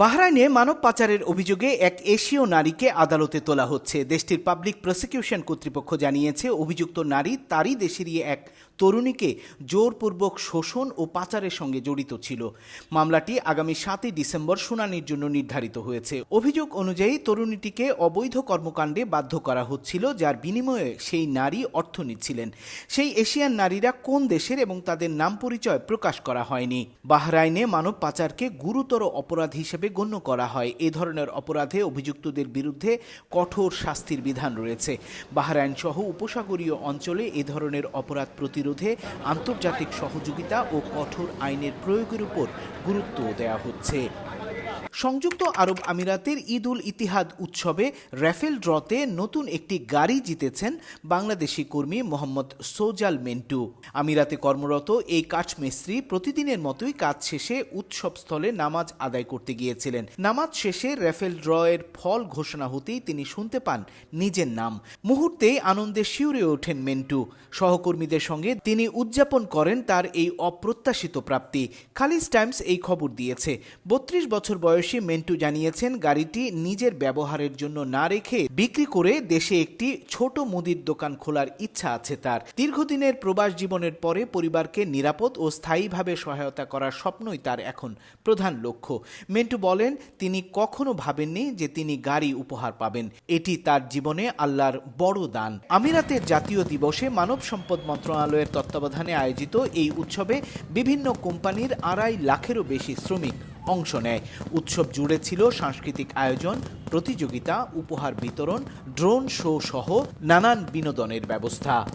বাহরাইনে মানব পাচারের অভিযোগে এক এশীয় নারীকে আদালতে তোলা হচ্ছে। দেশটির পাবলিক প্রসিকিউশন কর্তৃপক্ষ জানিয়েছে, অভিযুক্ত নারী তারই দেশেরই এক তরুণীকে জোরপূর্বক শোষণ ও পাচারের সঙ্গে জড়িত ছিল। মামলাটি আগামী সাতই ডিসেম্বর শুনানির জন্য নির্ধারিত হয়েছে। অভিযোগ অনুযায়ী তরুণীটিকে অবৈধ কর্মকাণ্ডে বাধ্য করা হচ্ছিল, যার বিনিময়ে সেই নারী অর্থ নিচ্ছিলেন সেই এশিয়ান নারীরা কোন দেশের এবং তাদের নাম পরিচয় প্রকাশ করা হয়নি। বাহরাইনে মানব পাচারকে গুরুতর অপরাধ হিসেবে গণ্য করা হয়। এ ধরনের অপরাধে অভিযুক্তদের বিরুদ্ধে কঠোর শাস্তির বিধান রয়েছে। বাহরাইন সহ উপসাগরীয় অঞ্চলে এ ধরনের অপরাধ প্রতিরোধে আন্তর্জাতিক সহযোগিতা ও কঠোর আইনের প্রয়োগের উপর গুরুত্ব দেওয়া হচ্ছে। সংযুক্ত আরব আমিরাতের ঈদ উল ইতিহাদ উৎসবে র্যাফেল ড্রতে নতুন একটি গাড়ি জিতেছেন বাংলাদেশি কর্মী মোহাম্মদ সোজাল মেন্টু। আমিরাতে কর্মরত এই কাঠমিস্ত্রি প্রতিদিনের মতোই কাজ শেষে উৎসবস্থলে নামাজ আদায় করতে গিয়েছিলেন। নামাজ শেষে র্যাফেল ড্র এর ফল ঘোষণা হতেই তিনি শুনতে পান নিজের নাম। মুহূর্তেই আনন্দে শিউরে ওঠেন মেন্টু। সহকর্মীদের সঙ্গে তিনি উদযাপন করেন তার এই অপ্রত্যাশিত প্রাপ্তি। খালিজ টাইমস এই খবর দিয়েছে। বত্রিশ বছর বয়সী মেন্টু জানিয়েছেন, গাড়িটি নিজের ব্যবহারের জন্য না রেখে বিক্রি করে দেশে একটি ছোট মুদির দোকান খোলার ইচ্ছা আছে তার। দীর্ঘদিনের প্রবাস জীবনের পরে পরিবারকে নিরাপদ ও স্থায়ীভাবে সহায়তা করার স্বপ্নই তার এখন প্রধান লক্ষ্য। মেন্টু বলেন, তিনি কখনো ভাবেননি যে তিনি গাড়ি উপহার পাবেন। এটি তার জীবনে আল্লাহর বড় দান। আমিরাতের জাতীয় দিবসে মানব সম্পদ মন্ত্রণালয়ের তত্ত্বাবধানে আয়োজিত এই উৎসবে বিভিন্ন কোম্পানির আড়াই লাখেরও বেশি শ্রমিক অংশ নেয়। উৎসব জুড়ে ছিল সাংস্কৃতিক আয়োজন, প্রতিযোগিতা, উপহার বিতরণ, ড্রোন শো সহ নানান বিনোদনের ব্যবস্থা।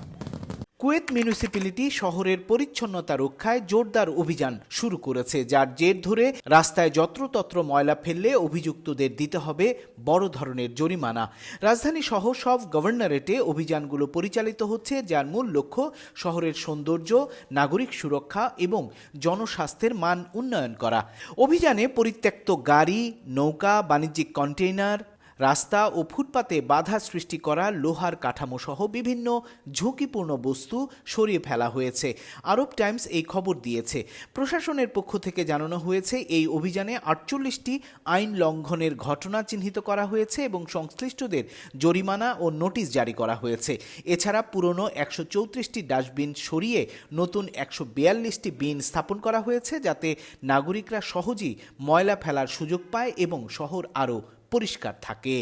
কুয়েত মিউনিসিপ্যালিটি শহরের পরিচ্ছন্নতা রক্ষায় জোরদার অভিযান শুরু করেছে, যার জের ধরে রাস্তায় যত্রতত্র ময়লা ফেললে অভিযুক্তদের দিতে হবে বড় ধরনের জরিমানা। রাজধানী সহ সব গভর্নরেটে অভিযানগুলো পরিচালিত হচ্ছে, যার মূল লক্ষ্য শহরের সৌন্দর্য, নাগরিক সুরক্ষা এবং জনস্বাস্থ্যের মান উন্নয়ন করা। অভিযানে পরিত্যক্ত গাড়ি, নৌকা, বাণিজ্যিক কন্টেইনার রাস্তা ও ফুটপাতে বাধা সৃষ্টি করা, লোহার কাঠামো সহ বিভিন্ন ঝুঁকিপূর্ণ বস্তু সরিয়ে ফেলা হয়েছে, আরব টাইমস এই খবর দিয়েছে। প্রশাসনের পক্ষ থেকে জানানো হয়েছে, এই অভিযানে আটচল্লিশটি আইন লঙ্ঘনের ঘটনা চিহ্নিত করা হয়েছে এবং সংশ্লিষ্টদের জরিমানা ও নোটিশ জারি করা হয়েছে। এছাড়া পুরনো একশো চৌত্রিশটি ডাস্টবিন সরিয়ে নতুন একশো বিয়াল্লিশটি বিন স্থাপন করা হয়েছে, যাতে নাগরিকরা সহজেই ময়লা ফেলার সুযোগ পায় এবং শহর আরও পরিষ্কার থাকে।